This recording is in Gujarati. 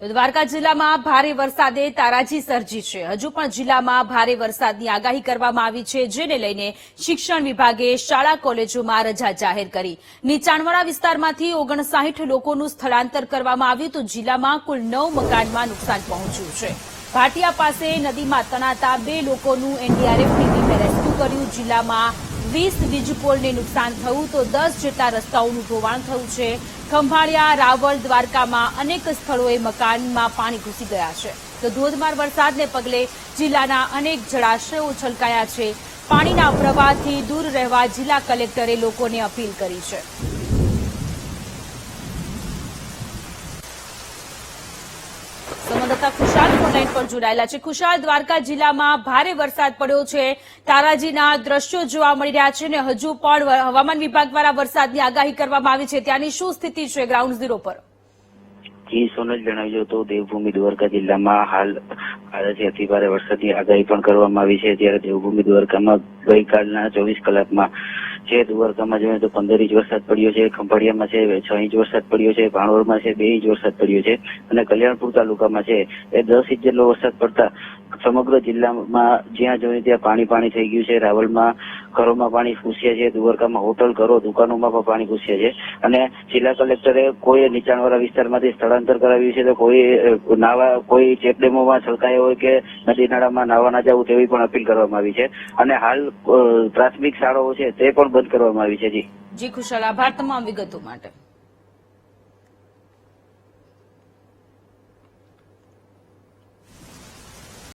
દ્વારકા જિલ્લામાં ભારે વરસાદે તારાજી સર્જી છે. હજુ પણ જિલ્લામાં ભારે વરસાદની આગાહી કરવામાં આવી છે, જેને લઈને શિક્ષણ વિભાગે શાળા કોલેજોમાં રજા જાહેર કરી. નીચાણવાળા વિસ્તારમાંથી ઓગણસાઠ લોકોનું સ્થળાંતર કરવામાં આવ્યું તો જિલ્લામાં કુલ નવ મકાનમાં નુકસાન પહોંચ્યું છે. ભાટિયા પાસે નદીમાં તણાતા બે લોકોનું એનડીઆરએફની ટીમે રેસ્ક્યુ કર્યું. જિલ્લામાં વીસ વીજપોલને નુકસાન થયું તો દસ જેટલા રસ્તાઓનું ધોવાણ થયું છે. ખંભાળિયા, રાવલ, દ્વારકામાં અનેક સ્થળોએ મકાનમાં પાણી ઘૂસી ગયા છે. તો ધોધમાર વરસાદને પગલે જિલ્લાના અનેક જળાશયો છલકાયા છે. પાણીના પ્રવાહથી દૂર રહેવા જિલ્લા કલેક્ટરે લોકોને અપીલ કરી છે. સંવાદદાતા ખુશાલ ફોનલાઈન પર જોડાયેલા છે. ખુશાલ દ્વારકા જિલ્લામાં ભારે વરસાદ પડ્યો છે. તારાજીના દ્રશ્યો જોવા મળી રહ્યા છે અને હજુ પણ હવામાન વિભાગ દ્વારા વરસાદની આગાહી કરવામાં આવી છે. ત્યાંની શું સ્થિતિ છે ગ્રાઉન્ડ ઝીરો પર? જી, સોનલ જણાવ્યું તો દેવભૂમિ દ્વારકા જિલ્લામાં હાલ ભારેથી અતિ ભારે વરસાદની આગાહી પણ કરવામાં આવી છે. ત્યારે દેવભૂમિ દ્વારકામાં ગઈકાલના ચોવીસ કલાકમાં છે. દ્વારકામાં જોઈએ તો પંદર ઇંચ વરસાદ પડ્યો છે. ખંભાળિયામાં છે છ ઇંચ વરસાદ પડ્યો છે. ભાણોરમાં છે, બે ઇંચ વરસાદ પડ્યો છે. અને કલ્યાણપુર તાલુકામાં છે. એ દસ ઇંચ જેટલો વરસાદ પડતા સમગ્ર જિલ્લામાં જ્યાં જોઈએ ત્યાં પાણી પાણી થઈ ગયું છે. રાવલમાં ઘરોમાં પાણી ઘૂસ્યા છે. દ્વારકામાં હોટલ, ઘરો, દુકાનોમાં પણ પાણી ઘૂસ્યા છે. અને જિલ્લા કલેક્ટરે કોઈ નીચાણવાળા વિસ્તારમાંથી સ્થળાંતર કરાવ્યું છે તો કોઈ નાવા, કોઈ ચેકડેમોમાં છલકાયો હોય કે નદી નાળામાં નાવા ના જવું તેવી પણ અપીલ કરવામાં આવી છે. અને હાલ પ્રાથમિક શાળાઓ છે તે પણ બંધ કરવામાં આવી છે, જી. જી, ખુશાલ. આભાર તમામ વિગતો માટે.